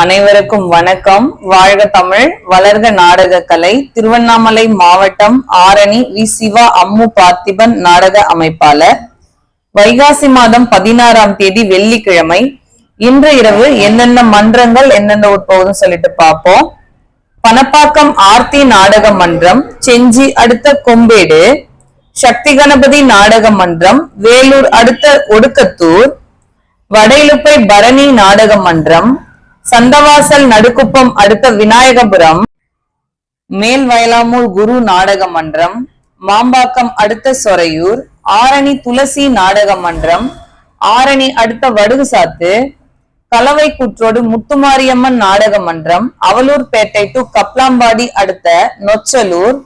அனைவருக்கும் வணக்கம். வாழ்க தமிழ் வளர்க நாடக கலை திருவண்ணாமலை மாவட்டம் ஆரணி வி. சிவா அம்மு பார்த்திபன் நாடக அமைப்பாளர். வைகாசி மாதம் பதினாறாம் தேதி வெள்ளிக்கிழமை. இன்று இரவு என்னென்ன மன்றங்கள் எந்தெந்த உட்போகுதுன்னு சொல்லிட்டு பார்ப்போம். பணப்பாக்கம் ஆர்த்தி நாடக மன்றம் செஞ்சி அடுத்த கொம்பேடு. சக்தி கணபதி நாடக மன்றம் வேலூர் அடுத்த ஒடுக்கத்தூர். வடையிலுப்பை பரணி நாடக மன்றம் சந்தவாசல் நடுக்குப்பம் அடுத்த விநாயகபுரம். மேல் வயலாமூர் குரு நாடக மன்றம். மாம்பாக்கம் அடுத்த சொரையூர். ஆரணி துளசி நாடக மன்றம். ஆரணி அடுத்த வடுகுசாத்து. கலவை குற்றோடு முத்துமாரியம்மன் நாடக மன்றம். அவலூர்பேட்டை டு கப்லாம்பாடி அடுத்த நொச்சலூர்.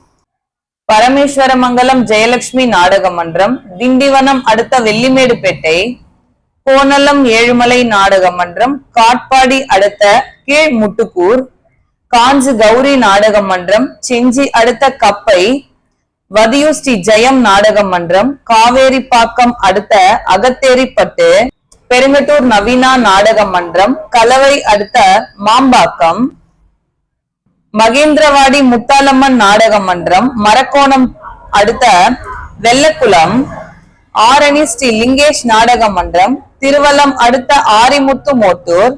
பரமேஸ்வரமங்கலம் ஜெயலட்சுமி நாடக மன்றம். திண்டிவனம் அடுத்த வெள்ளிமேடுபேட்டை கோனலம் ஏழுமலை நாடக மன்றம் காட்பாடி அடுத்த கீழ் முட்டுக்கூர் காஞ்சி கௌரி நாடக மன்றம் செஞ்சி அடுத்த கப்பை வதியூ ஸ்ரீ ஜெயம் நாடக மன்றம் காவேரிப்பாக்கம் அடுத்த அகத்தேரிப்பட்டு பெருங்கட்டூர் நவீனா நாடக மன்றம் கலவை அடுத்த மாம்பாக்கம் மகேந்திரவாடி முத்தாலம்மன் நாடக மன்றம் மரக்கோணம் அடுத்த வெள்ளக்குளம் ஆரணி ஸ்ரீ லிங்கேஷ் நாடக மன்றம் திருவல்லம் அடுத்த ஆரிமுத்து மோட்டூர்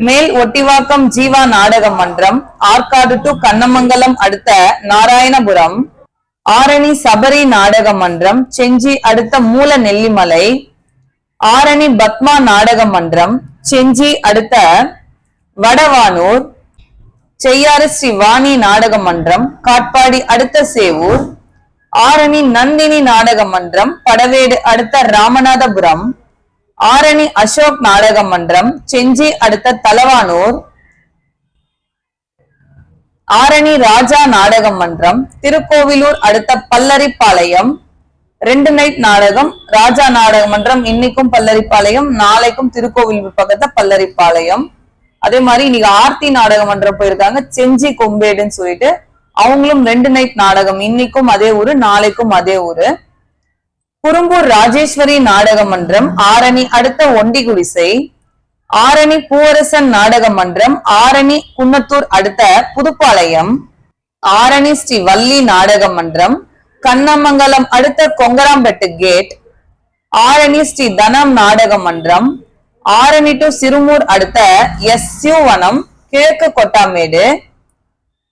மேல் ஒட்டிவாக்கம் ஜீவா நாடக மன்றம் ஆற்காடு டு கண்ணமங்கலம் அடுத்த நாராயணபுரம் ஆரணி சபரி நாடக மன்றம் செஞ்சி அடுத்த மூல நெல்லிமலை ஆரணி பத்மா நாடக மன்றம் செஞ்சி அடுத்த வடவானூர் செய்யாறு ஸ்ரீ வாணி நாடக மன்றம் காட்பாடி அடுத்த சேவூர் ஆரணி நந்தினி நாடக மன்றம் படவேடு அடுத்த ராமநாதபுரம் ஆரணி அசோக் நாடக மன்றம் செஞ்சி அடுத்த தலவானூர். ஆரணி ராஜா நாடக மன்றம் திருக்கோவிலூர் அடுத்த பல்லரிப்பாளையம். ரெண்டு நைட் நாடகம் ராஜா நாடக மன்றம் இன்னைக்கும் பல்லரிப்பாளையம் நாளைக்கும் திருக்கோவில் பக்கத்துல பல்லரிப்பாளையம். அதே மாதிரி இன்னைக்கு ஆர்த்தி நாடக மன்றம் போயிருக்காங்க செஞ்சி கொம்பேடுன்னு சொல்லிட்டு. அவங்களும் ரெண்டு நைட் நாடகம் இன்னைக்கும் அதே ஊரு நாளைக்கும் அதே ஊரு. குறும்பூர் ராஜேஸ்வரி நாடக மன்றம் ஆரணி அடுத்த ஒண்டி குடிசை ஆரணி பூவரசன் நாடக மன்றம் ஆரணி குன்னத்தூர் அடுத்த புதுப்பாளையம் ஆரணி ஸ்ரீ வள்ளி நாடக மன்றம் கண்ணமங்கலம் அடுத்த கொங்கராம்பெட்டு கேட் ஆரணி ஸ்ரீ தனம் நாடக மன்றம் ஆரணி டு சிறுமூர் அடுத்த எஸ் வனம் கிழக்கு கொட்டாமேடு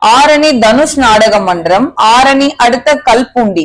ஆரணி தனுஷ் நாடக மன்றம் ஆரணி அடுத்த கல்பூண்டி.